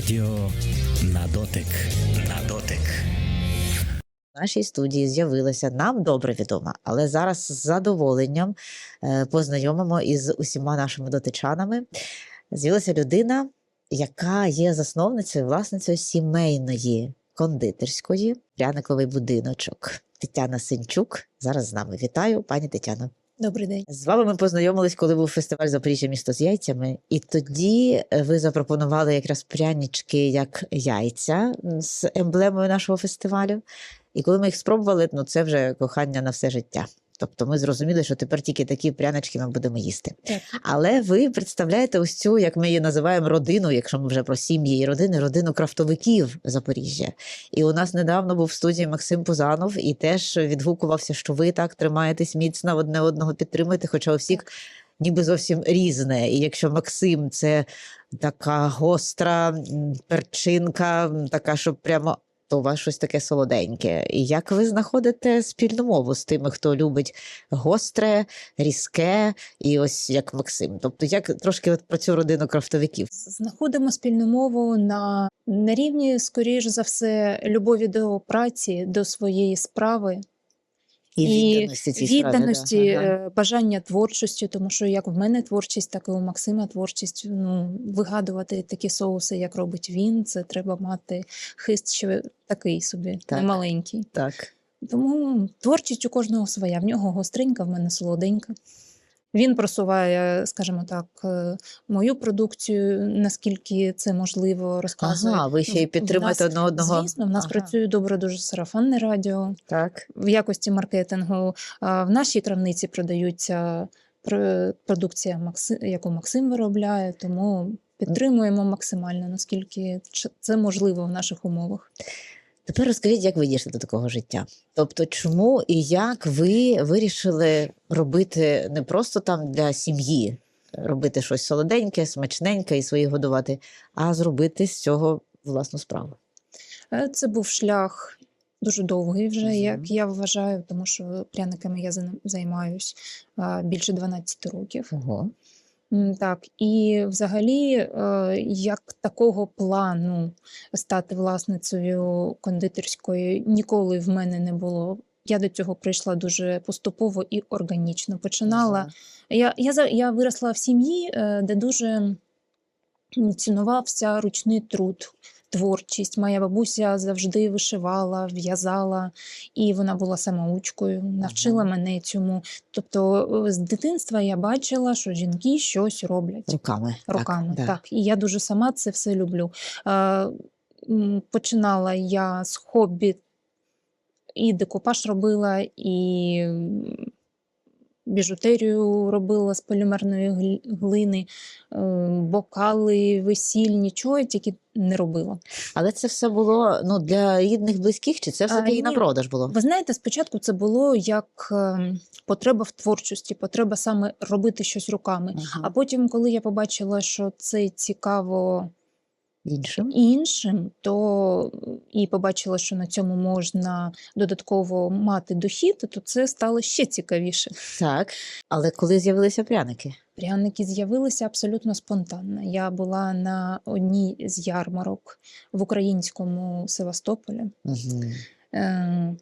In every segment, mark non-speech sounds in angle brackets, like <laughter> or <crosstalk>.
Радіо на дотик. На дотик. В нашій студії з'явилася нам добре відома, але зараз з задоволенням е, познайомимо із усіма нашими дотичанами. З'явилася людина, яка є засновницею, власницею сімейної кондитерської пряниковий будиночок. Тетяна Синчук зараз з нами. Вітаю, пані Тетяно. Добрий день. З вами ми познайомились, коли був фестиваль Запоріжжя місто з яйцями, і тоді е, ви запропонували якраз прянички як яйця з емблемою нашого фестивалю. І коли ми їх спробували, ну це вже кохання на все життя. Тобто ми зрозуміли, що тепер тільки такі прянички ми будемо їсти. Так. Але ви представляєте ось цю, як ми її називаємо, родину, якщо ми вже про сім'ї і родини, родину крафтовиків Запоріжжя. І у нас недавно був в студії Максим Пузанов і теж відгукувався, що ви так тримаєтесь міцно одне одного підтримуєте, хоча у всіх ніби зовсім різне. І якщо Максим це така гостра перчинка, така, що прямо. То у вас щось таке солоденьке. І як ви знаходите спільну мову з тими, хто любить гостре, різке, і ось як Максим? Тобто, як трошки от про цю родину крафтовиків? Знаходимо спільну мову на, на рівні, скоріш за все, любові до праці, до своєї справи І відданості цій справі, да. відданості, Ага. е, бажання творчості, тому що як в мене творчість, так і у Максима творчість. Ну, вигадувати такі соуси, як робить він, це треба мати хист ще такий собі, Так. немаленький. Так. Тому творчість у кожного своя. В нього гостренька, в мене солоденька. Він просуває, скажімо так, е, мою продукцію, наскільки це можливо, розказує. Ага, ви ще й підтримуєте одне одного. Звісно, в нас Ага. працює добре дуже сарафанне радіо. Так. В якості маркетингу в нашій крамниці продаються пр- продукція, яку Максим виробляє, тому підтримуємо максимально, наскільки це можливо в наших умовах. Тепер розкажіть, як ви дійшли до такого життя? Тобто, чому і як ви вирішили робити не просто там для сім'ї, робити щось солоденьке, смачненьке і своїх годувати, а зробити з цього власну справу? Е, Це був шлях дуже довгий вже, Мгм. як я вважаю, тому що пряниками я займ- займаюсь більше 12 років. Ого. Так, і взагалі, е, як такого плану стати власницею кондитерської ніколи в мене не було. Я до цього прийшла дуже поступово і органічно. Починала. Я, я, я виросла в сім'ї, е, де дуже цінувався ручний труд, творчість. Моя бабуся завжди вишивала, в'язала, і вона була самоучкою, навчила мене цьому. Тобто е, з дитинства я бачила, що жінки щось роблять Руками. руками. Так, Так, і я дуже сама це все люблю. Е, Починала я з хобі, і декупаж робила, і біжутерію робила з полімерної гл- глини, е, бокали, весільні, чого я тільки не робила. Але це все було ну, для рідних, близьких, чи це все таки і на продаж було? Ви знаєте, спочатку це було як е, потреба в творчості, потреба саме робити щось руками. Ага. А потім, коли я побачила, що це цікаво Іншим? іншим, то і побачила, що на цьому можна додатково мати дохід, то це стало ще цікавіше. Так. Але коли з'явилися пряники? Пряники з'явилися абсолютно спонтанно. Я була на одній з ярмарок в українському Севастополі. Угу. Е,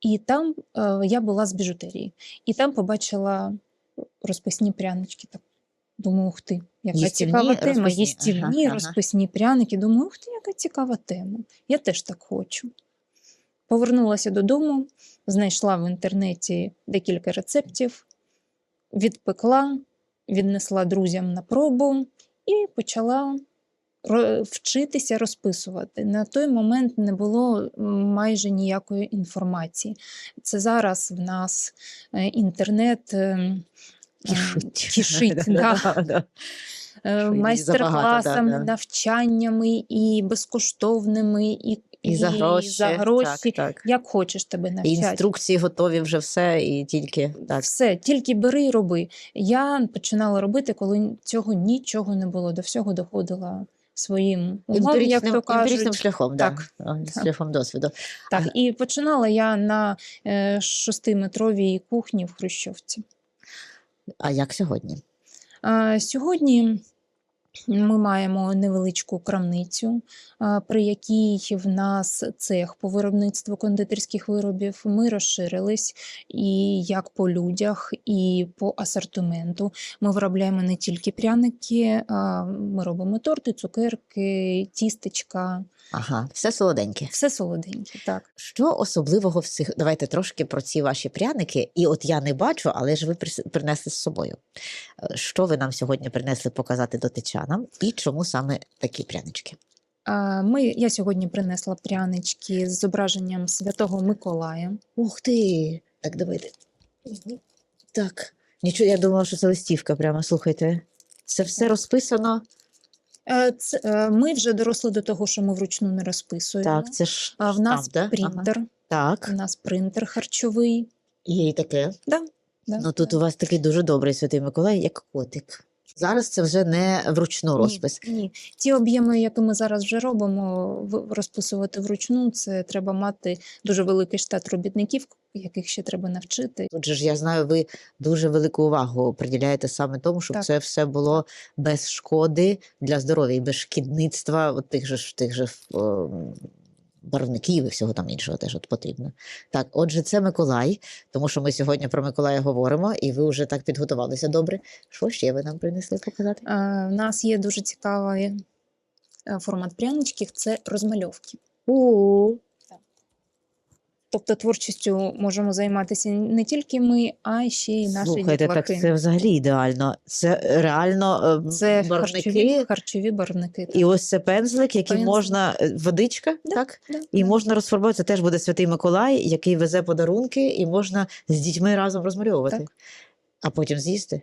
І там е, я була з біжутерії. І там побачила розписні прянички. Так думаю, ух ти, яка Їстівні, цікава тема. розписні. Їстівні, Ага, ага. розписні пряники. Думаю, ух ти, яка цікава тема. Я теж так хочу. Повернулася додому, знайшла в інтернеті декілька рецептів, відпекла, віднесла друзям на пробу і почала вчитися розписувати. На той момент не було майже ніякої інформації. Це зараз в нас е, інтернет. Кишить. кишить, <laughs> да. Її майстер-класами, да, да. навчаннями і безкоштовними, і, І за гроші. за гроші. Так, так. Як хочеш тебе навчати. інструкції готові вже все, і тільки так. Все, тільки бери і роби. Я починала робити, коли цього нічого не було. До всього доходила своїм умом, як то кажуть. емпіричним шляхом, Так, да. так. шляхом досвіду. Так, і починала я на е, шестиметровій кухні в Хрущовці. А як сьогодні? Сьогодні Ми маємо невеличку крамницю, при якій в нас цех по виробництву кондитерських виробів. Ми розширились і як по людях, і по асортименту. Ми виробляємо не тільки пряники, ми робимо торти, цукерки, тістечка, Ага, все солоденьке. все солоденьке. Так. Що особливого в цих? Давайте трошки про ці ваші пряники. І от я не бачу, але ж ви принесли з собою. Е, Що ви нам сьогодні принесли показати дотичанам і чому саме такі прянички? Ми, я сьогодні принесла прянички з зображенням Святого Миколая. Ух ти! Так, давайте. Так. Нічого, я думала, що це листівка прямо. Слухайте. Це все розписано. Е, Це, е, ми вже доросли до того, що ми вручну не розписуємо. Так, це ж А в нас штамп, да? Ага. принтер, у нас принтер харчовий. є і таке. Да, да, Ну тут у вас такий дуже добрий святий Миколай, як котик. Зараз це вже не вручну розпис. Ні, ні. Ті об'єми, які ми зараз вже робимо, розписувати вручну, це треба мати дуже великий штат робітників, яких ще треба навчити. Тут же ж я знаю, ви дуже велику увагу приділяєте саме тому, щоб Так. це все було без шкоди для здоров'я і без шкідництва тих же тих же о, барвників і всього там іншого теж от потрібно. Так, отже, це Миколай, тому що ми сьогодні про Миколая говоримо, і ви вже так підготувалися добре. Що ще ви нам принесли показати? У нас є дуже цікавий е, формат пряничків це розмальовки. У Тобто творчістю можемо займатися не тільки ми, а ще й наші Слухайте, так це взагалі ідеально. Це реально е, Це барвники. харчові, харчові барвники. так. І ось це пензлик, який Пензлик. можна е, водичка, Да, так? Да, І да. можна розфарбувати. Це теж буде святий Миколай, який везе подарунки, і можна з дітьми разом розмальовувати. Так. А потім з'їсти.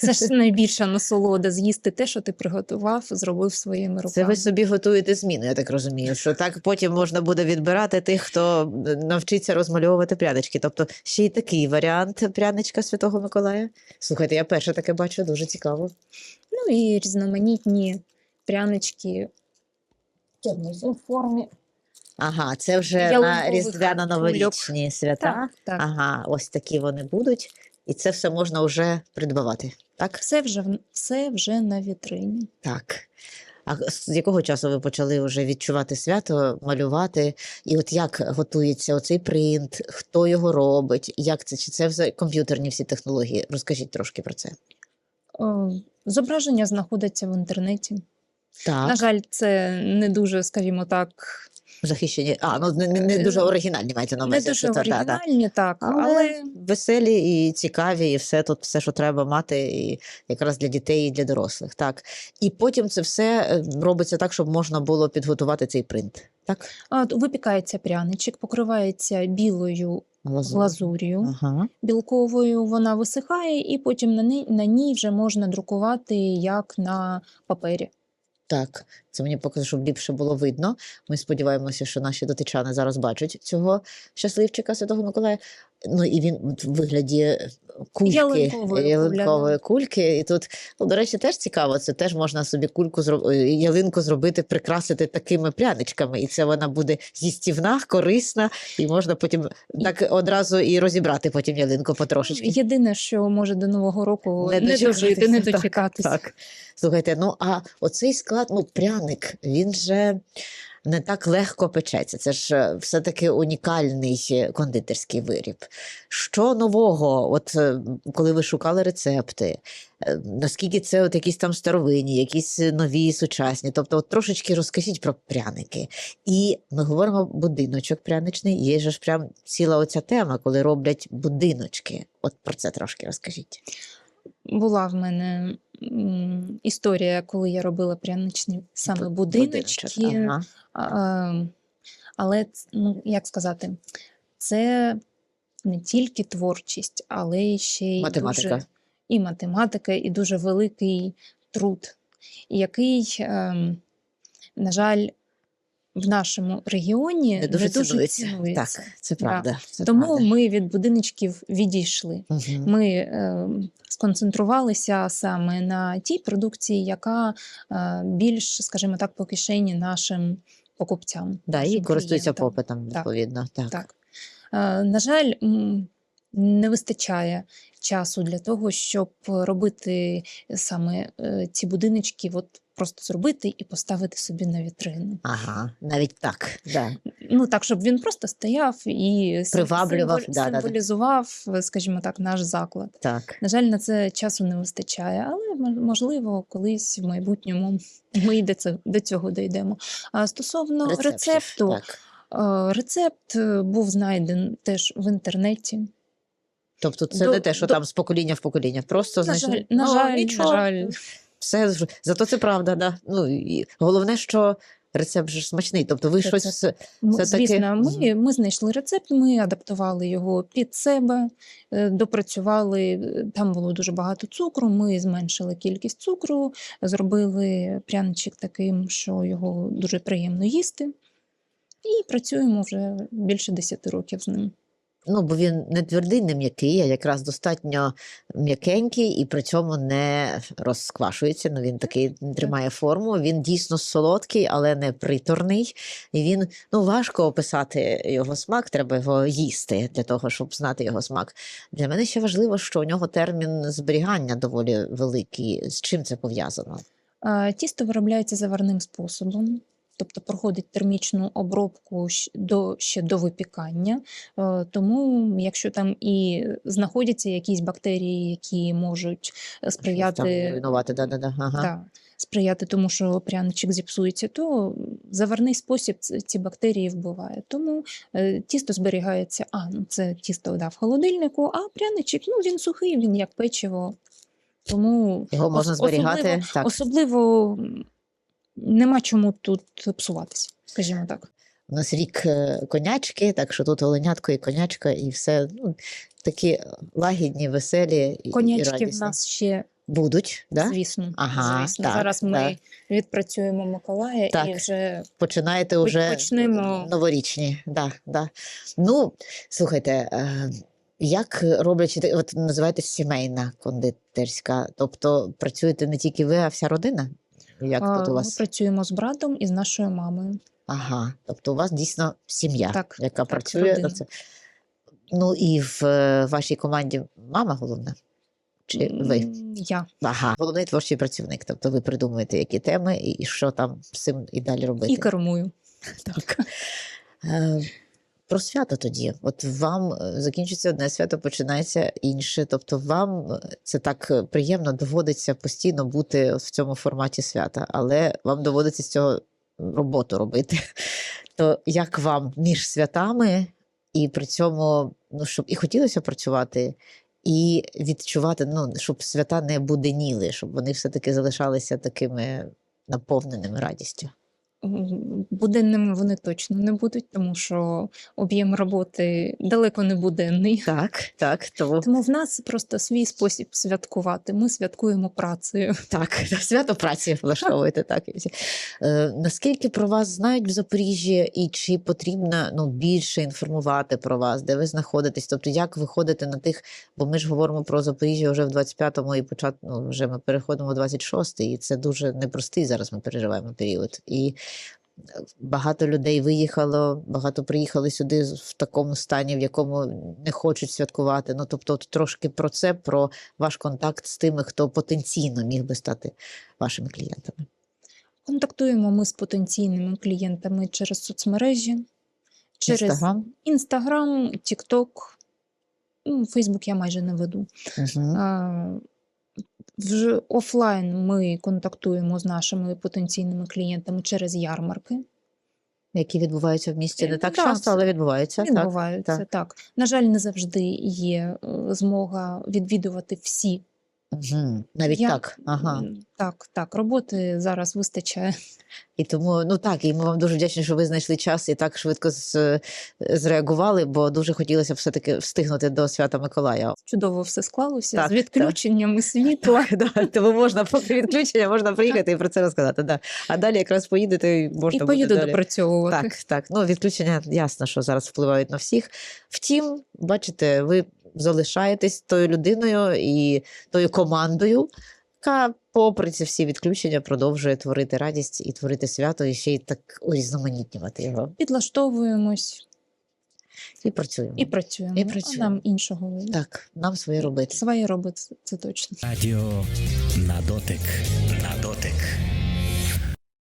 Це ж найбільша насолода з'їсти те, що ти приготував, зробив своїми руками. Це ви собі готуєте зміну, я так розумію. Що так потім можна буде відбирати тих, хто е, навчиться розмальовувати прянички. Тобто ще й такий варіант пряничка Святого Миколая. Слухайте, я перше таке бачу, дуже цікаво. Ну і різноманітні прянички у формі. Ага, це вже на різдвяно-новорічні свята. Так, так. Ага, ось такі вони будуть, і це все можна вже придбавати. Так? Все вже все вже на вітрині. Так. А з якого часу ви почали вже відчувати свято, малювати? І от як готується оцей принт, хто його робить, як це? Чи це все комп'ютерні всі технології? Розкажіть трошки про це. О, Зображення знаходиться в інтернеті. Так, На жаль, це не дуже, скажімо так, захищені. А, ну не, не- не дуже оригінальні маєте на не дуже оригінальні, так, Але, але веселі і цікаві, і все тут, все, що треба мати, і якраз для дітей і для дорослих. Так. І потім це все е, робиться так, щоб можна було підготувати цей принт. Так? от випікається пряничок, покривається білою Глазур. глазур'ю. Ага. білковою вона висихає, і потім на ній, на ній вже можна друкувати як на папері. Так, це мені поки щоб ліпше було видно. Ми сподіваємося, що наші дотичани зараз бачать цього щасливчика Святого Миколая. Ну і він в вигляді кульки, Ялинкової ялинкової кульки. І тут, ну, до речі, теж цікаво. Це теж можна собі кульку е, ялинку зробити, прикрасити такими пряничками. І це вона буде з'їстівна, корисна, і можна потім так одразу і розібрати потім ялинку потрошечки. Єдине, що може до Нового року не, дочекатися, дожити, не так, дочекатися. Так. Слухайте, ну а оцей склад, ну, пряник, він же не так легко печеться. Це ж е, все-таки унікальний е, кондитерський виріб. Що нового, от е, коли ви шукали рецепти, наскільки це от якісь там старовинні, якісь нові, сучасні? Тобто, от трошечки розкажіть про пряники. І ми говоримо будиночок пряничний. Є ж прям ціла оця тема, коли роблять будиночки. От про це трошки розкажіть. Була в мене історія, коли я робила пряничні саме будиночки. Ага. Але ну, як сказати, це не тільки творчість, але ще й Математика. дуже і математика, і дуже великий труд, який, ем, на жаль, в нашому регіоні Не дуже цінується. цінується. Так, це Да. правда. Це Тому правда. ми від будиночків відійшли. Мгм. Ми е, сконцентрувалися саме на тій продукції, яка е, більш, скажімо так, по кишені нашим покупцям. Да, і клієнтам. попитом, відповідно. Так. Так. Е, на жаль, не вистачає часу для того, щоб робити саме е, ці будиночки, от просто зробити і поставити собі на вітрину. Ага, навіть так. Да. Ну так, щоб він просто стояв і Приваблював, символ- да-да-да. символізував, е, скажімо так, наш заклад. Так. На жаль, на це часу не вистачає, але можливо, колись в майбутньому ми до цього, до цього дійдемо. А стосовно Рецептів, рецепту, Так. е, рецепт е, був знайден теж в інтернеті. Тобто це До- не те, що до- там з покоління в покоління. Просто На знайшли. жаль, на Ну, жаль, нічого. на жаль. Все зато це правда, да. Ну і головне, що рецепт же смачний. Тобто ви Рецепт. щось М, Це таки- Звісно, ми, ми знайшли рецепт, ми адаптували його під себе, е, допрацювали. е, Там було дуже багато цукру. Ми зменшили кількість цукру, зробили пряничок таким, що його дуже приємно їсти. І працюємо вже більше 10 років з ним. Ну, бо він не твердий, не м'який, а якраз достатньо м'якенький і при цьому не розквашується. Ну, він такий тримає форму. Він дійсно солодкий, але не приторний. І він ну, важко описати його смак, треба його їсти для того, щоб знати його смак. Для мене ще важливо, що у нього термін зберігання доволі великий. З чим це пов'язано? Тісто виробляється заварним способом, тобто проходить термічну обробку до, ще до випікання. Е, Тому, якщо там і знаходяться якісь бактерії, які можуть е, сприяти, руйнувати, да-да-да. Ага. та, сприяти тому, що пряничок зіпсується, то заварний спосіб ці бактерії вбиває. Тому е, тісто зберігається, а ну це тісто да, в холодильнику, а пряничок ну, він сухий, він як печиво. Тому Його можна ос- зберігати. особливо, так. Особливо нема чому тут псуватися, скажімо так. У нас рік е, конячки, так що тут оленятко і конячка, і все ну, такі лагідні, веселі і, і Конячки в нас ще, будуть, да? звісно. Ага, звісно. так, Зараз ми відпрацюємо Миколая Так. і вже починаєте вже Почнемо. новорічні. Да, да. Ну, слухайте, е, як роблять, чи те- от називаєте сімейна кондитерська, тобто працюєте не тільки ви, а вся родина? Як а, тут у ми працюємо з братом і з нашою мамою. Ага, тобто у вас дійсно сім'я, Так, яка так, працює родина. на це. Ну і в е, вашій команді мама головна? Чи ви? Я. Ага, головний творчий працівник. Тобто ви придумуєте, які теми і, і що там з цим і далі робити. І кермую. <laughs> Так. Про свято тоді. От вам е, закінчиться одне свято, починається інше. Тобто, вам е, це так е, приємно доводиться постійно бути в цьому форматі свята, але вам доводиться з цього роботу робити. То як вам між святами і при цьому, ну щоб і хотілося працювати, і відчувати, ну щоб свята не буденіли, щоб вони все-таки залишалися такими наповненими радістю. Буденними вони точно не будуть, тому що об'єм роботи далеко не буденний. Так, так, тому Тому в нас просто свій спосіб святкувати. Ми святкуємо працею. Так, <laughs> свято праці влаштовуєте так. Е, наскільки про вас знають в Запоріжжі, і чи потрібно ну, більше інформувати про вас, де ви знаходитесь? Тобто, як ви ходите на тих, бо ми ж говоримо про Запоріжжя вже в 25-му і почат, ну, вже ми переходимо в 26-й, і це дуже непростий зараз ми переживаємо період. І багато людей виїхало, багато приїхали сюди в такому стані, в якому не хочуть святкувати. Ну, тобто, от трошки про це, про ваш контакт з тими, хто потенційно міг би стати вашими клієнтами. Контактуємо ми з потенційними клієнтами через соцмережі, через Інстаграм? Тікток. Фейсбук я майже не веду. Угу. Вже офлайн ми контактуємо з нашими потенційними клієнтами через ярмарки. Які відбуваються в місті не так да, часто, але відбуваються. Так. Відбуваються так, На жаль, не завжди є е, змога відвідувати всі. Угу. Навіть Я- так. Ага. Так, так, роботи зараз вистачає. І тому, ну так, і ми вам дуже вдячні, що ви знайшли час і так швидко з, зреагували, бо дуже хотілося все-таки встигнути до свята Миколая. Чудово все склалося Так, з відключеннями світла. Да, тому можна поки відключення, можна приїхати і про це розказати. Да. А далі якраз поїдете і можна І поїду допрацьовувати. Так, так. Ну, відключення ясно, що зараз впливають на всіх. Втім, бачите, ви залишаєтесь тою людиною і тою командою, яка, попри ці всі відключення, продовжує творити радість і творити свято, і ще й так урізноманітнювати його. Підлаштовуємось. І працюємо. І працюємо. І А. Нам іншого. Так, нам своє робити. Своє робить це точно. Радіо на дотик. На дотик.